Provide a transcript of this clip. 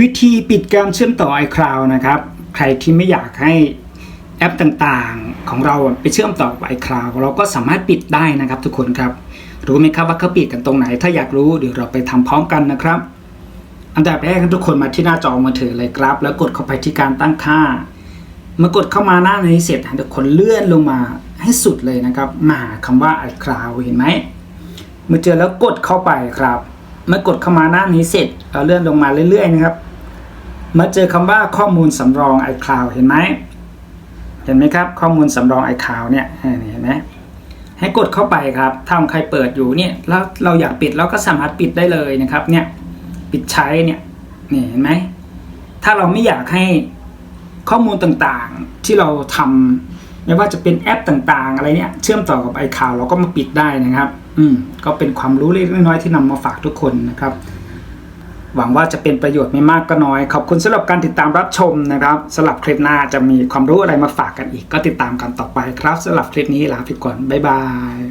วิธีปิดการเชื่อมต่อ iCloud นะครับ ใครที่ไม่อยากให้แอปต่างๆ ของเราไปเชื่อมต่อกับ iCloud เราก็สามารถปิดได้นะครับ ทุกคนครับ รู้ไหมครับว่าเขาปิดกันตรงไหน ถ้าอยากรู้เดี๋ยวเราไปทำพร้อมกันนะครับ อันดับแรกทุกคนมาที่หน้าจอมือถือเลยครับ แล้วกดเข้าไปที่การตั้งค่า เมื่อกดเข้ามาหน้านี้เสร็จทุกคนเลื่อนลงมาให้สุดเลยนะครับ มาหาคำว่า iCloud เห็นไหมเมื่อเจอแล้วกดเข้าไปครับ เมื่อกดเข้ามาหน้านี้เสร็จเราเลื่อนลงมาเรื่อยๆนะครับ มาเจอคำว่าข้อมูลสำรอง iCloud เห็นไหมเห็นไหมครับ ข้อมูลสำรอง iCloud เนี่ยเออเห็นไหมให้กดเข้าไปครับถ้าใครเปิดอยู่เนี่ยแล้วเราอยากปิดเราก็สามารถปิดได้เลยนะครับเนี่ยปิดใช้เนี่ยนี่เห็นไหมถ้าเราไม่อยากให้ข้อมูลต่างๆที่เราทำไม่ว่าจะเป็นแอปต่างๆ อะไรเนี่ยเชื่อมต่อกับ iCloud เราก็มาปิดได้นะครับ อืมก็เป็นความรู้เล็กน้อยที่นำมาฝากทุกคนนะครับ หวังว่าจะเป็นประโยชน์ไม่มากก็น้อย ขอบคุณสำหรับการติดตามรับชมนะครับสำหรับคลิปหน้าจะมีความรู้อะไรมาฝากกันอีก ก็ติดตามกันต่อไปครับสำหรับคลิปนี้ลาไปก่อนบ๊ายบาย